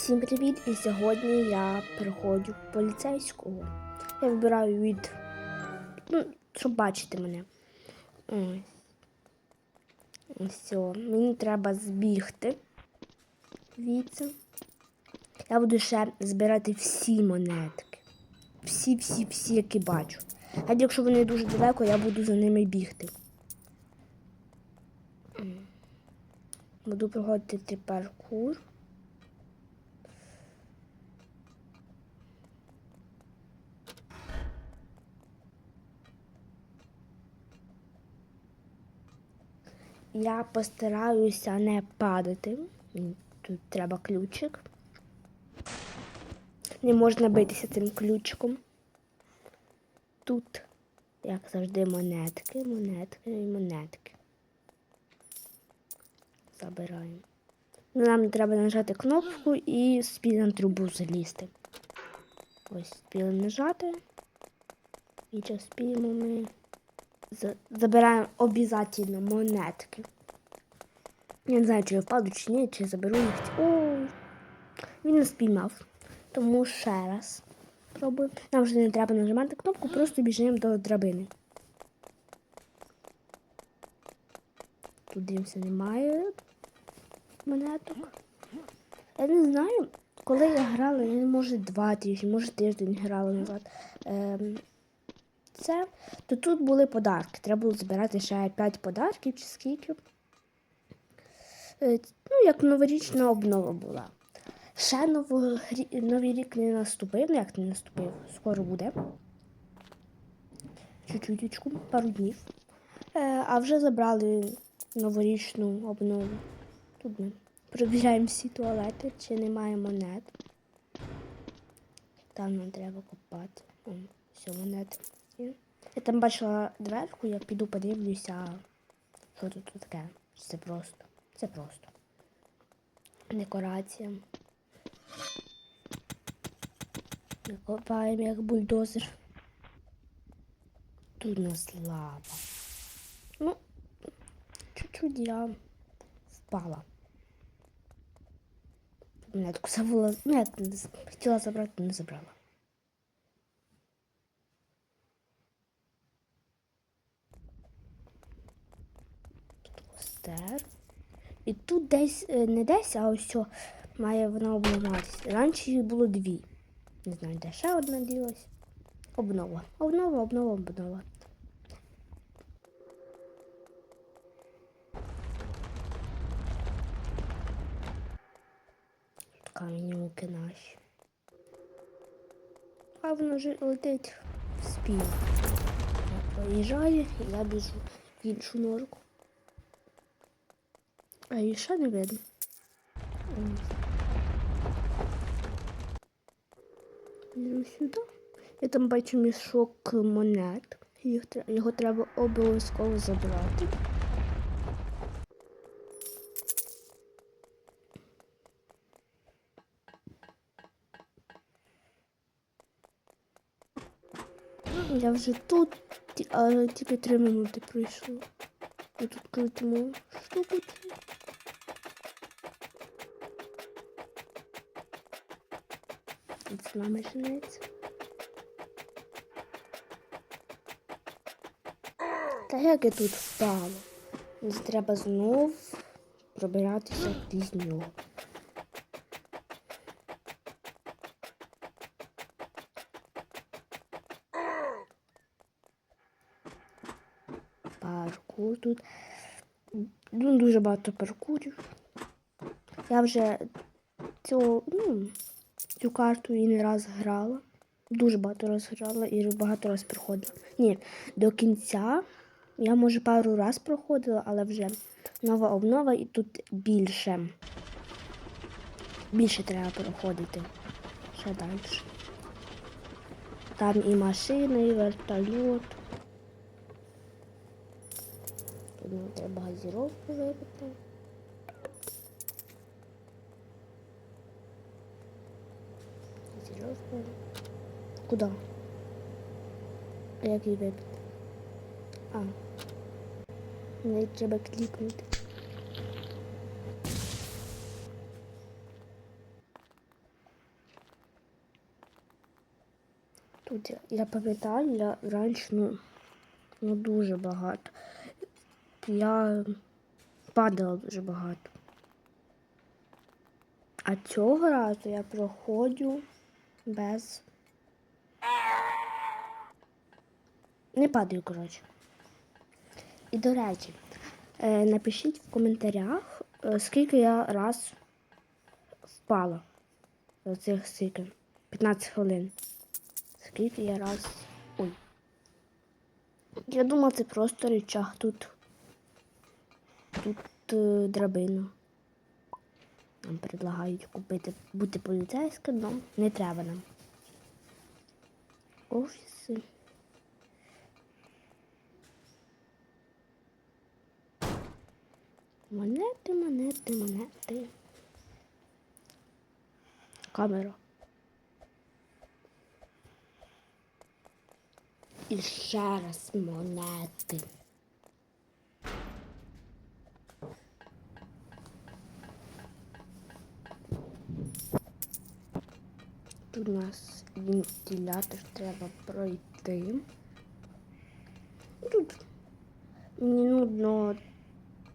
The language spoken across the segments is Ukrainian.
Всім привіт! І сьогодні я переходжу в поліцейського. Я вибираю від. Ну, щоб бачити мене. Ось. Все. Мені треба збігти. Звідси. Я буду ще збирати всі монетки. Всі, всі, всі, які бачу. А якщо вони дуже далеко, я буду за ними бігти. Буду проходити паркур. Я постараюся не падати. Тут треба ключик. Не можна битися цим ключиком. Тут, як завжди, монетки, монетки і монетки. Забираємо. Нам треба нажати кнопку і спіль на трубу залізти. Ось спіли нажати. І час спіємо ми. За- Забираємо обов'язково монетки. Я не знаю, чи я впаду, чи ні, чи заберу їх. О, він не спіймав. Тому ще раз пробуємо. Нам вже не треба нажимати кнопку, просто біжимо до драбини. Тут дивимося, немає монеток. Я не знаю, коли я грала, я може два тижні, може тиждень грала назад. Ем, це, то тут були подарки. Треба було збирати ще 5 подарків чи скільки. Е, Ну, як новорічна обнова була. Ще новий рік не наступив, ну як не наступив, скоро буде. Чуть-чуточку, пару днів. Е, а вже забрали новорічну обнову. Тут ми перевіряємо всі туалети, чи немає монет. Там нам треба копати. О, все, монети. Я там бачила дверку, я піду подивлюся, що тут таке. Це просто. Це просто. Декорація. Копаємо як бульдозер. Тут у нас лава. Ну, чуть-чуть я впала. Монетку забула. Ну, з- хотіла забрати, не забрала. Постер. І тут десь, е, не десь, а ось що має вона обновлятися. Раніше їх було дві. Не знаю, де ще одна ділась. Обнова. Обнова, обнова, обнова. Камінюки наші. А воно вже летить в спів. Поїжджає, і я біжу в іншу норку. А її ще не видно. Сюди. Я там бачу мішок монет. Їх, його треба обов'язково забрати. Я вже тут, але тільки три минути пройшло. Я тут крутимо штуку. І Це нами женеться. Та як я тут впала? Треба знов пробиратися крізь нього. Паркур тут. Ну, дуже багато паркурів. Я вже цю, ну, цю карту і не раз грала. Дуже багато раз грала і багато раз проходила. Ні, до кінця я може пару раз проходила, але вже нова обнова і тут більше. Більше треба проходити. Ще далі. Там і машина, і вертольот. Тут треба газіровку випити. Куда? А як її вибити? А. Мені треба клікнути. Тут я пам'ятаю, я раніше ну, ну дуже багато. Я падала дуже багато. А цього разу я проходжу без. Не падаю, коротше. І до речі, е, напишіть в коментарях, е, скільки я раз впала за цих скільки? 15 хвилин. Скільки я раз. Ой. Я думала, це просто речах тут. Тут е, драбина. Нам предлагають купити бути поліцейським, але не треба нам. Офіси. Монети, монети, монети. Камера. І ще раз монети. У нас вентилятор треба пройти. Тут мені нудно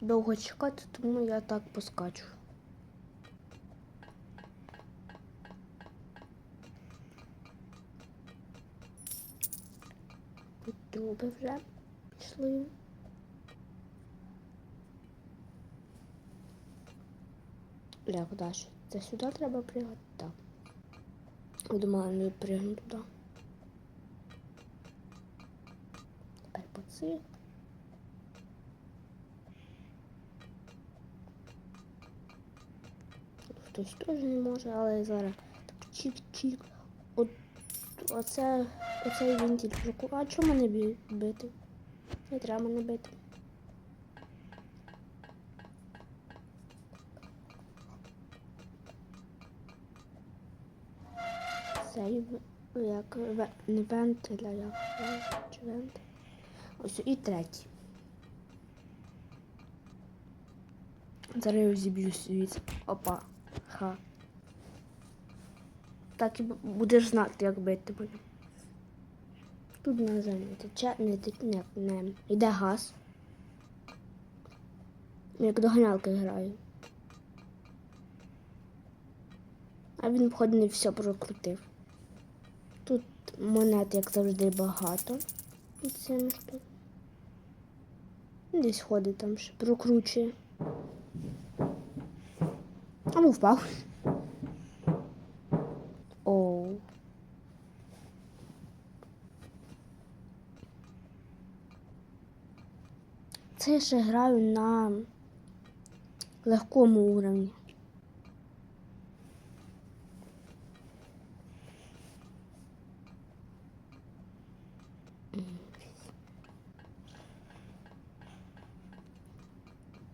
довго чекати, тому я так поскачу. Труби вже пішли. Як далі? Це сюди треба пригати? Думала, не пригну туди. Тепер по цих. Хтось теж не може, але зараз так чик-чик. От оце, оцей вентиль прокуру. А чому мене бити? Не треба мене бити. Цей в- як не вентиль, як чи. Ось і третій. Зараз я зіб'ю звідси. Опа. Ха. Так і будеш знати, як бити мене. Тут землі тече, не тече, не, не. Йде газ. Як до ганялки граю. А він, походу, не все прокрутив. Монет, як завжди, багато. Це. Десь ходить там ще прокручує. А ну впав. Оу. Це я ще граю на легкому уровні.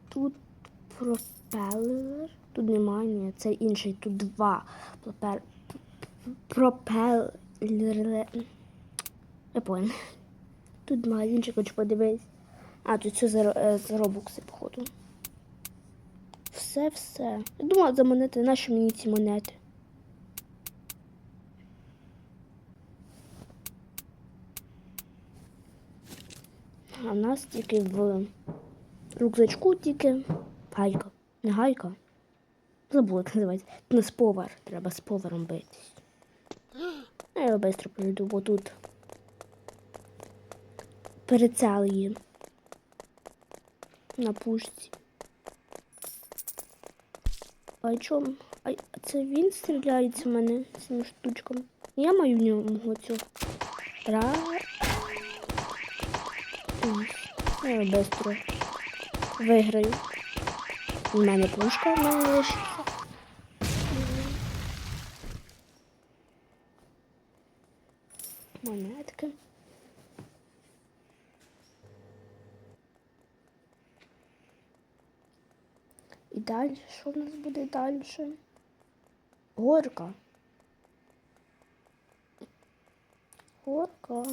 Тут пропелер. Тут немає, ні, це інший. Тут два пропел... пропелери. Я понял. Тут магазинчик, хочу подивись. А, тут все за, е, робокси, походу. Все, все. Я думала за монети, наші мені ці монети. А в нас тільки в рюкзачку тільки гайка. Не гайка. Забула, як називається. Не з повар. Треба з поваром битись. А я швидко пройду, бо тут перецел є на пушці. А чому? А це він стріляється в мене цими штучками. Я маю в ньому цю. Раз. Я швидко виграю. У мене пушка в мене. Монетки. І далі, що в нас буде далі? Горка. Горка.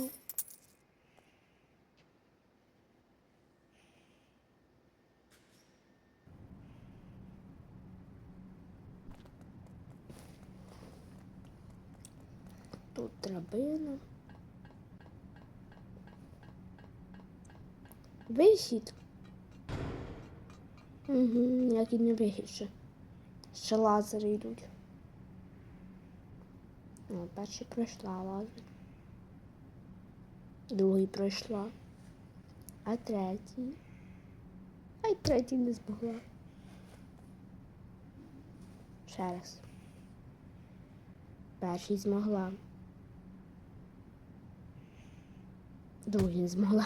Тут драбина. Вихід. Угу, як і не вихід ще. Ще лазери йдуть. Ну, перший пройшла лазер. Другий пройшла. А третій. А й третій не змогла. Ще раз. Перший змогла. Другий не змогла.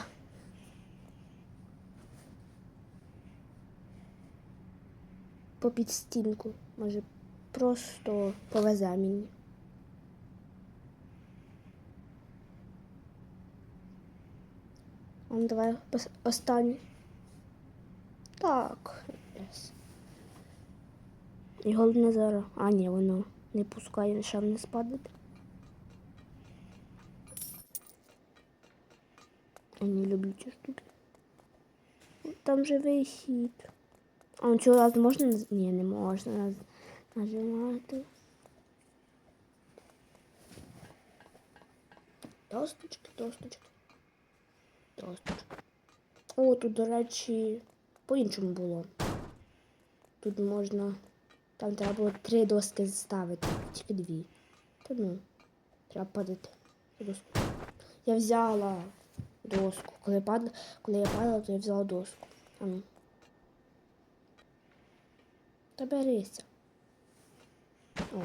Попід стінку. Може, просто повезе мені. Ну, давай останній. Так. Yes. І головне зараз. А, ні, воно не пускає, щоб не спадати. Я не люблю ці штуки. Там же вихід. А цього разу можна? наз- Ні, не можна нажимати. Досточки, досточки. Досточки. О, тут, до речі, по-іншому було. Тут можна. Там треба було три доски ставити, тільки дві. Та ну, треба падати. Я взяла доску. Коли, падла, коли я падала, то я взяла доску. А ну. Та берися. О.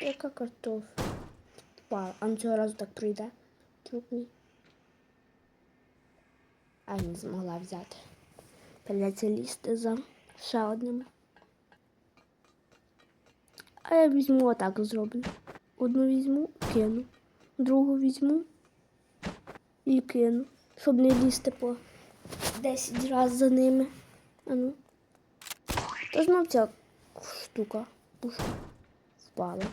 Яка картофель? Впала. А ну цього разу так пройде. Трупний. А не змогла взяти. Придеться лізти за ще одним. А я візьму отак зроблю. Одну візьму, кину. Другу візьму і кину. Щоб не лізти по 10 разів за ними. А ну. То знов ця штука пушка впала.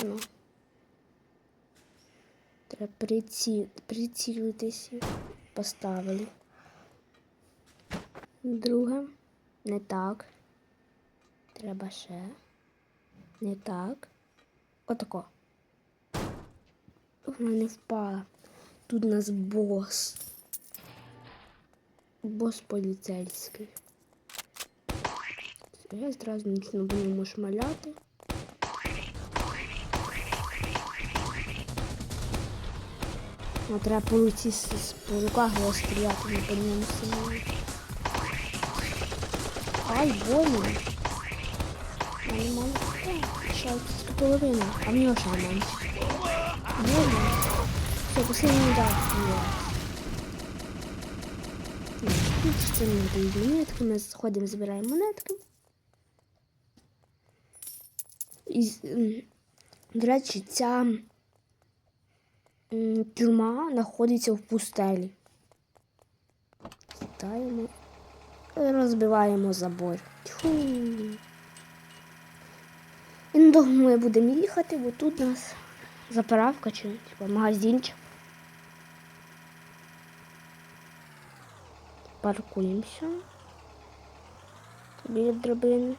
А ну. Треба приці... прицілитися. Поставили. Друге. Не так. Треба ще. Не так. Отако. Вона не впала. Тут у нас бос. Бос поліцейський. Я зразу нічно будемо шмаляти. А треба по руці по руках його стріляти, не по ньому сильно. Ай, больно. Я не можу. Ще половина, а в нього ще менше. Больно. Все, последний удар. Ні. Тут ще не дають монетки, ми сходимо, збираємо монетки. І, до речі, ця тюрма знаходиться в пустелі. Ставимо. Розбиваємо забор. Тьфу. І недовго ми будемо їхати, бо тут нас заправка чи типу, магазинчик. Паркуємося. Біля драбини.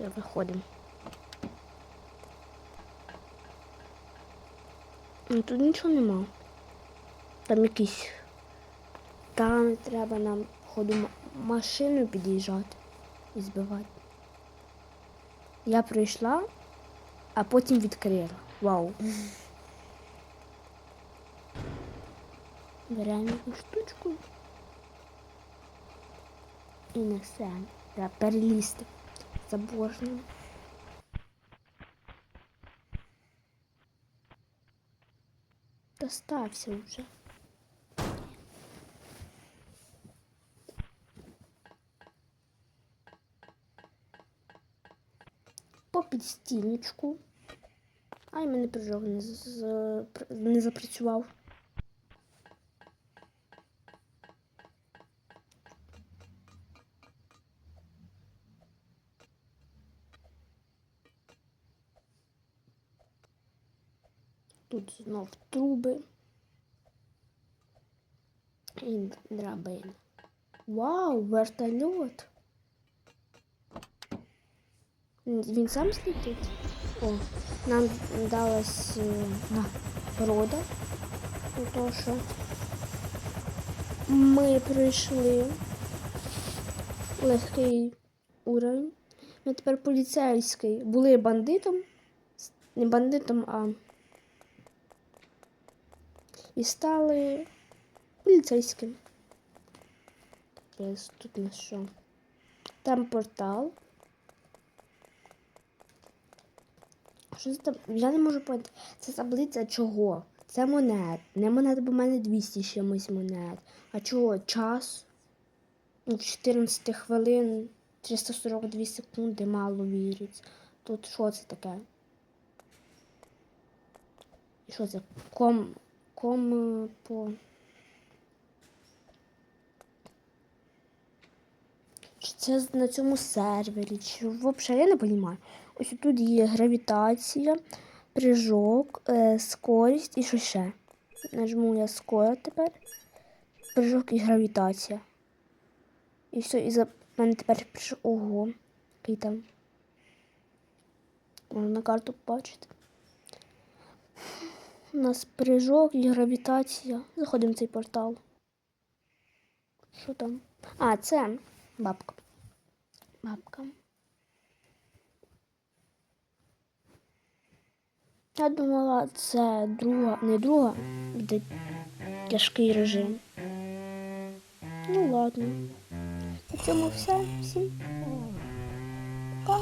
Все, виходимо. Ну, тут нічого нема. Там якісь. Там треба нам ходу машину під'їжджати і збивати. Я прийшла, а потім відкрила. Вау. Беремо яку штучку і несемо. Треба перелізти. Забожно. Достався вже. По підстіночку. Ай, мене прижог не, з- з- не запрацював. Тут знов труби. І драбина. Вау, вертольот. Він сам слітить? О, нам далась е, нагорода. За те, що ми пройшли легкий уровень. Ми тепер поліцейський. Були бандитом. Не бандитом, а і стали поліцейським. Тут на що? Там портал. Що це там? Я не можу поняти. Це таблиця чого? Це монет. Не монет, бо в мене 200 чимось монет. А чого? Час? Ну, 14 хвилин, 342 секунди, мало віриться. Тут що це таке? Що це? Ком. Ком е, по. Чи це на цьому сервері? Чи взагалі я не розумію. Ось тут є гравітація, прыжок, е, скорість і що ще. Нажму я скоро тепер. Прыжок і гравітація. І все, і за мене тепер прийшов. Ого, який там. Можна на карту побачити. У нас прыжок і гравітація. Заходимо в цей портал. Що там? А, це бабка. Бабка. Я думала, це друга, не друга, буде тяжкий режим. Ну ладно. На цьому все. Всім пока.